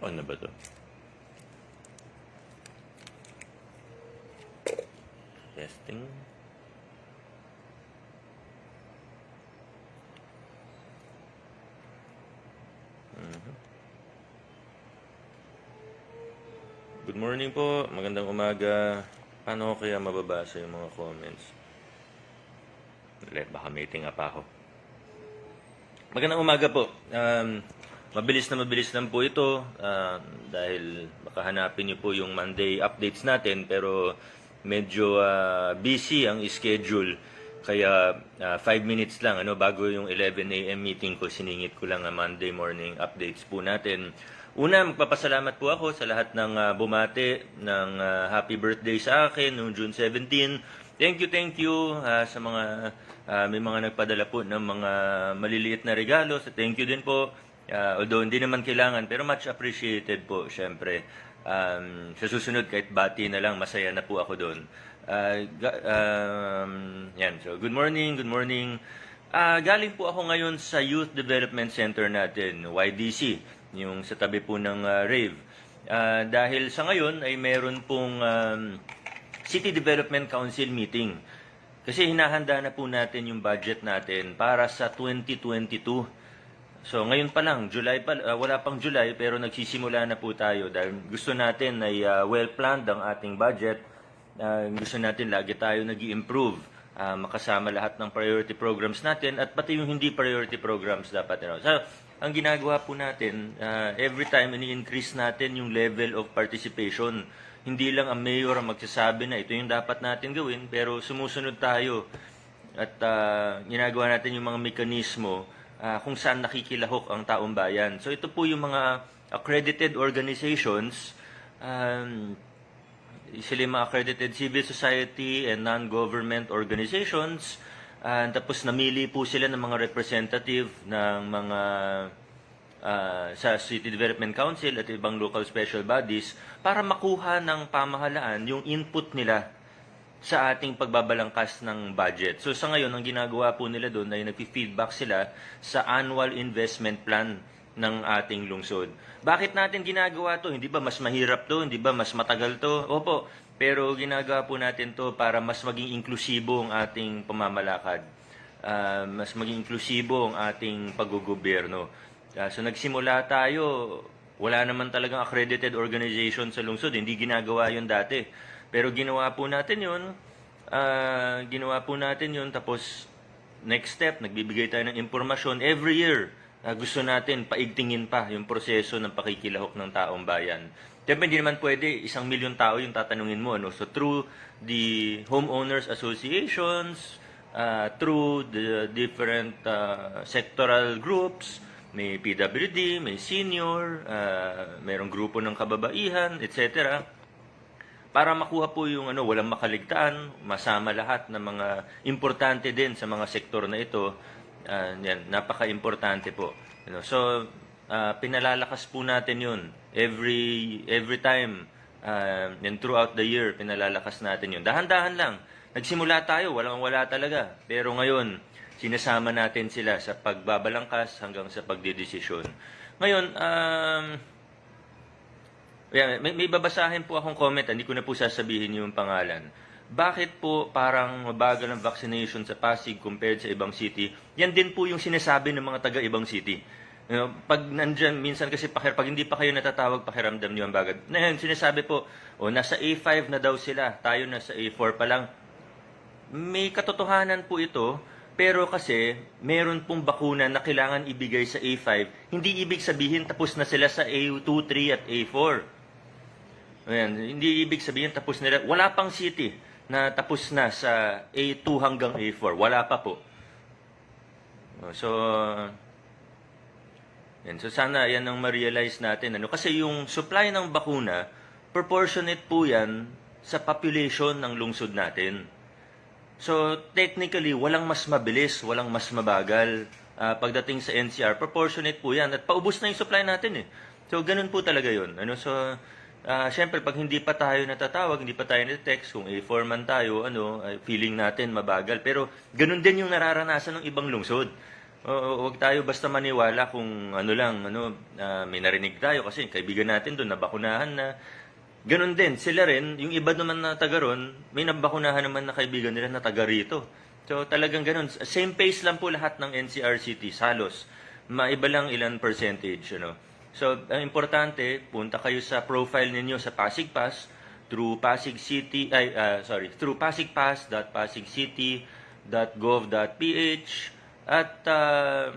On na ba to? Testing. Mhm. Good morning po. Magandang umaga. Paano kaya mababasa yung mga comments? Let, baka meeting up ako. Magandang umaga po. Um, mabilis na mabilis lang po ito um, dahil baka hanapin niyo po yung Monday updates natin pero medyo ah, busy ang schedule. Kaya 5 minutes lang ano bago yung 11 AM meeting ko siningit ko lang ang Monday morning updates po natin. Una, magpapasalamat po ako sa lahat ng ah, bumate ng ah, happy birthday sa akin noong June 17. Thank you, thank you ah, sa mga ah, may mga nagpadala po ng mga maliliit na regalo. So thank you din po. Ah, although hindi naman kailangan pero much appreciated po syempre. Um, sa susunod kahit bati na lang masaya na po ako doon. Ga- um, yan. So good morning, good morning. Ah, galing po ako ngayon sa Youth Development Center natin, YDC, yung sa tabi po ng ah, Rave. Ah, dahil sa ngayon ay meron pong um, City Development Council meeting. Kasi hinahanda na po natin yung budget natin para sa 2022. So ngayon pa lang, July pa, ah, wala pang July pero nagsisimula na po tayo dahil gusto natin ay ah, well-planned ang ating budget. Ah, gusto natin lagi tayo nag improve ah, makasama lahat ng priority programs natin at pati yung hindi priority programs dapat. You know. So, ang ginagawa po natin, ah, every time ini-increase natin yung level of participation. Hindi lang ang mayor ang magsasabi na ito yung dapat natin gawin, pero sumusunod tayo at ah, ginagawa natin yung mga mekanismo ah, kung saan nakikilahok ang taong bayan. So ito po yung mga accredited organizations, um, sila yung mga accredited civil society and non-government organizations. And tapos namili po sila ng mga representative ng mga ah, sa City Development Council at ibang local special bodies para makuha ng pamahalaan yung input nila sa ating pagbabalangkas ng budget. So sa ngayon, ang ginagawa po nila doon ay nagpi-feedback sila sa annual investment plan ng ating lungsod. Bakit natin ginagawa to? Hindi ba mas mahirap to? Hindi ba mas matagal to? Opo, pero ginagawa po natin to para mas maging inklusibo ang ating pamamalakad. Ah, mas maging inklusibo ang ating paggugobyerno. Ah, so nagsimula tayo, wala naman talagang accredited organization sa lungsod. Hindi ginagawa yun dati. Pero ginawa po natin yun. ah, ginawa po natin yun. Tapos, next step, nagbibigay tayo ng impormasyon every year. Ah, gusto natin paigtingin pa yung proseso ng pakikilahok ng taong bayan. Siyempre, hindi naman pwede isang milyon tao yung tatanungin mo. No? So, through the homeowners associations, uh, through the different uh, sectoral groups, may PWD, may senior, uh, mayroong grupo ng kababaihan, etc. Para makuha po yung ano, walang makaligtaan, masama lahat ng mga importante din sa mga sektor na ito. Uh, yan, napaka-importante po. You know, so, uh, pinalalakas po natin yun. Every, every time, uh, and throughout the year, pinalalakas natin yun. Dahan-dahan lang. Nagsimula tayo, walang wala talaga. Pero ngayon, sinasama natin sila sa pagbabalangkas hanggang sa pagdidesisyon. Ngayon, um, yeah, may, may babasahin po akong comment, hindi ko na po sasabihin yung pangalan. Bakit po parang mabagal ang vaccination sa Pasig compared sa ibang city? Yan din po yung sinasabi ng mga taga ibang city. You know, pag nandyan, minsan kasi pakir, pag hindi pa kayo natatawag, pakiramdam niyo ang bagad. Na yun, sinasabi po, o nasa A5 na daw sila, tayo nasa A4 pa lang. May katotohanan po ito, pero kasi meron pong bakuna na kailangan ibigay sa A5, hindi ibig sabihin tapos na sila sa A2, 3 at A4. Ayan, hindi ibig sabihin tapos nila. Wala pang city na tapos na sa A2 hanggang A4. Wala pa po. So, yan. So sana yan ang ma-realize natin. Ano? Kasi yung supply ng bakuna, proportionate po yan sa population ng lungsod natin. So technically, walang mas mabilis, walang mas mabagal. Ah, pagdating sa NCR, proportionate po yan. At paubos na yung supply natin eh. So ganun po talaga yun. Ano? So, ah, syempre, pag hindi pa tayo natatawag, hindi pa tayo na-text, kung A4 man tayo, ano, feeling natin mabagal. Pero ganun din yung nararanasan ng ibang lungsod. Oo, wag tayo basta maniwala kung ano lang, ano, ah, may narinig tayo kasi kaibigan natin doon nabakunahan na Ganon din, sila rin, yung iba naman na taga ron, may nabakunahan naman na kaibigan nila na taga rito. So talagang ganon, same pace lang po lahat ng NCRCT, salos. Maiba lang ilan percentage, ano. So, ang importante, punta kayo sa profile ninyo sa Pasig Pass through Pasig City, ay, ah, sorry, through pasigpass.pasigcity.gov.ph at ah,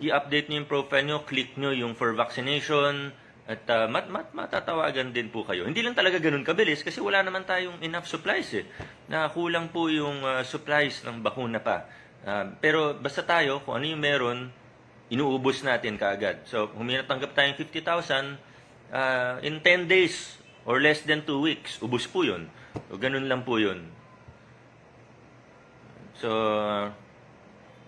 i-update nyo yung profile nyo, click nyo yung for vaccination, at ah, mat, mat, matatawagan din po kayo. Hindi lang talaga ganun kabilis kasi wala naman tayong enough supplies eh. Na kulang po yung ah, supplies ng bakuna pa. Ah, pero basta tayo, kung ano yung meron, inuubos natin kaagad. So, huminat tanggap tayong 50,000, ah, in 10 days or less than 2 weeks, ubos po yun. So, ganun lang po yun. So,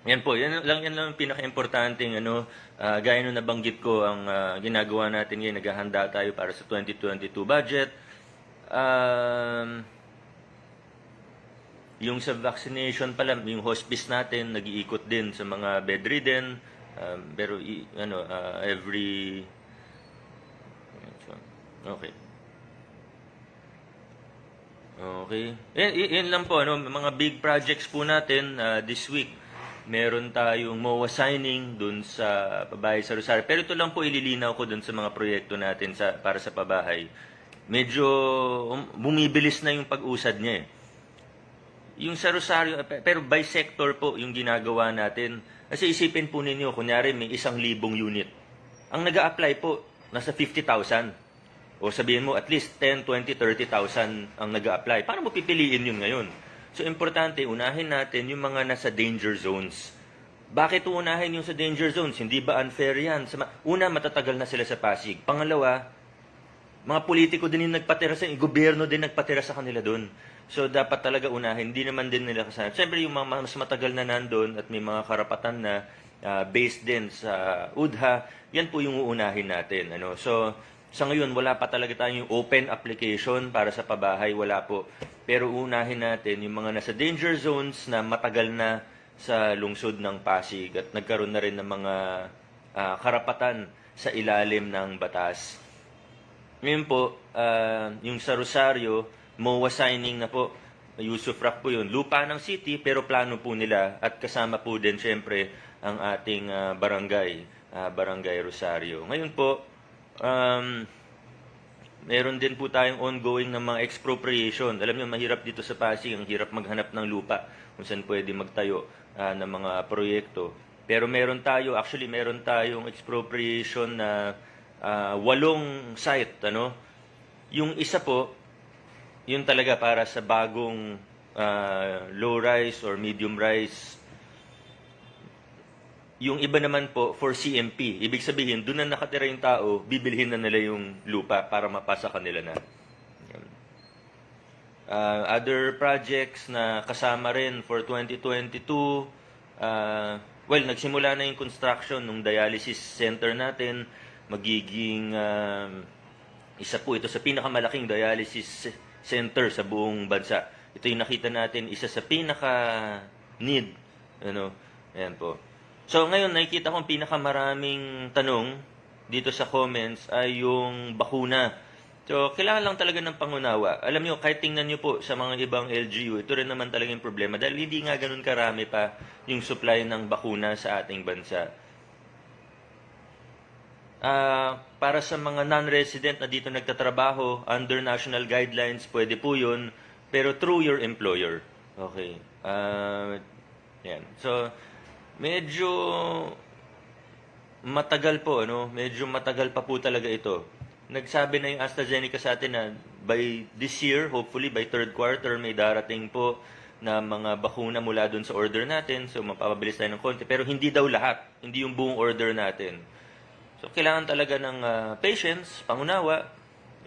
yan po, yan lang yan lang ang pinaka-importanting ano, ah, gaya nung nabanggit ko ang ah, ginagawa natin ngayon, naghahanda tayo para sa 2022 budget. Um, yung sa vaccination pala, yung hospice natin nag-iikot din sa mga bedridden. Um, pero i- ano, ah, every Okay. Okay. Yan, yan lang po, ano, mga big projects po natin ah, this week. Meron tayong MOA signing dun sa pabahay sa Rosario. Pero ito lang po ililinaw ko dun sa mga proyekto natin sa, para sa pabahay. Medyo um, bumibilis na yung pag-usad niya eh. Yung sa Rosario, pe- pero by sector po yung ginagawa natin. Kasi isipin po ninyo, kunyari may isang libong unit. Ang nag apply po, nasa 50,000. O sabihin mo, at least 10, 20, 30,000 ang nag apply Paano mo pipiliin yun ngayon? So, importante, unahin natin yung mga nasa danger zones. Bakit unahin yung sa danger zones? Hindi ba unfair yan? Una, matatagal na sila sa Pasig. Pangalawa, mga politiko din yung nagpatira sa, gobyerno din nagpatira sa kanila doon. So, dapat talaga unahin. Hindi naman din nila kasama. Siyempre, yung mga mas matagal na nandun at may mga karapatan na ah, based din sa UDHA, yan po yung uunahin natin. Ano? So, sa ngayon, wala pa talaga tayong open application para sa pabahay. Wala po. Pero unahin natin yung mga nasa danger zones na matagal na sa lungsod ng Pasig at nagkaroon na rin ng mga ah, karapatan sa ilalim ng batas. Ngayon po, ah, yung sa Rosario, MOA signing na po. Yusuf Rock po yun. Lupa ng city, pero plano po nila. At kasama po din, syempre, ang ating ah, barangay, ah, Barangay Rosario. Ngayon po, um, meron din po tayong ongoing na mga expropriation. Alam niyo, mahirap dito sa Pasig, ang hirap maghanap ng lupa kung saan pwede magtayo ah, ng mga proyekto. Pero meron tayo, actually meron tayong expropriation na ah, walong site, ano? Yung isa po, yun talaga para sa bagong ah, low rise or medium rise yung iba naman po for CMP. Ibig sabihin, doon na nakatira yung tao, bibilhin na nila yung lupa para mapasa kanila na. Uh, other projects na kasama rin for 2022, uh, well, nagsimula na yung construction ng dialysis center natin. Magiging um, isa po ito sa pinakamalaking dialysis center sa buong bansa. Ito yung nakita natin, isa sa pinaka need. Ano, ayan po. So ngayon nakikita ko ang pinakamaraming tanong dito sa comments ay yung bakuna. So kailangan lang talaga ng pangunawa. Alam niyo kahit tingnan niyo po sa mga ibang LGU, ito rin naman talaga yung problema dahil hindi nga ganun karami pa yung supply ng bakuna sa ating bansa. Ah, para sa mga non-resident na dito nagtatrabaho, under national guidelines, pwede po yun, pero through your employer. Okay. Ah, yan. So, medyo matagal po, ano? Medyo matagal pa po talaga ito. Nagsabi na yung AstraZeneca sa atin na by this year, hopefully by third quarter, may darating po na mga bakuna mula dun sa order natin. So, mapapabilis tayo ng konti. Pero hindi daw lahat. Hindi yung buong order natin. So, kailangan talaga ng ah, patience, pangunawa,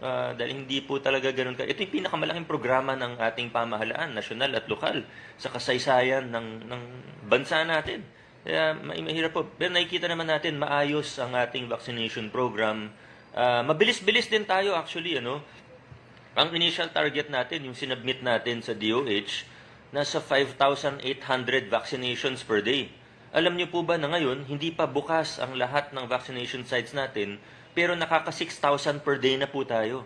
ah, dahil hindi po talaga ganun ka. Ito yung pinakamalaking programa ng ating pamahalaan, nasyonal at lokal, sa kasaysayan ng, ng bansa natin. Kaya may mahirap po. Pero nakikita naman natin, maayos ang ating vaccination program. Ah, mabilis-bilis din tayo actually, ano. Ang initial target natin, yung sinubmit natin sa DOH, nasa 5,800 vaccinations per day. Alam niyo po ba na ngayon, hindi pa bukas ang lahat ng vaccination sites natin, pero nakaka 6,000 per day na po tayo.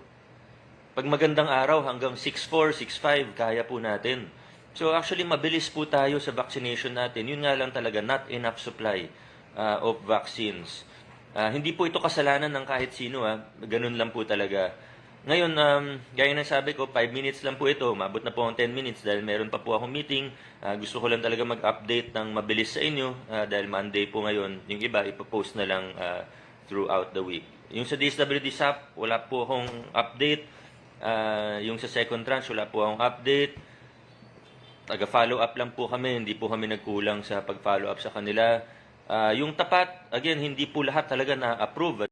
Pag magandang araw, hanggang 6'4", 6'5", kaya po natin. So actually, mabilis po tayo sa vaccination natin. Yun nga lang talaga, not enough supply uh, of vaccines. Ah, hindi po ito kasalanan ng kahit sino. Ah. Ganun lang po talaga. Ngayon, um, gaya ng sabi ko, 5 minutes lang po ito. Mabot na po ang 10 minutes dahil meron pa po akong meeting. Ah, gusto ko lang talaga mag-update ng mabilis sa inyo ah, dahil Monday po ngayon. Yung iba, ipopost na lang ah, throughout the week. Yung sa DSWD SAP, wala po akong update. Ah, yung sa second tranche, wala po akong update. Taga-follow up lang po kami, hindi po kami nagkulang sa pag-follow up sa kanila. Ah, yung tapat, again, hindi po lahat talaga na-approve.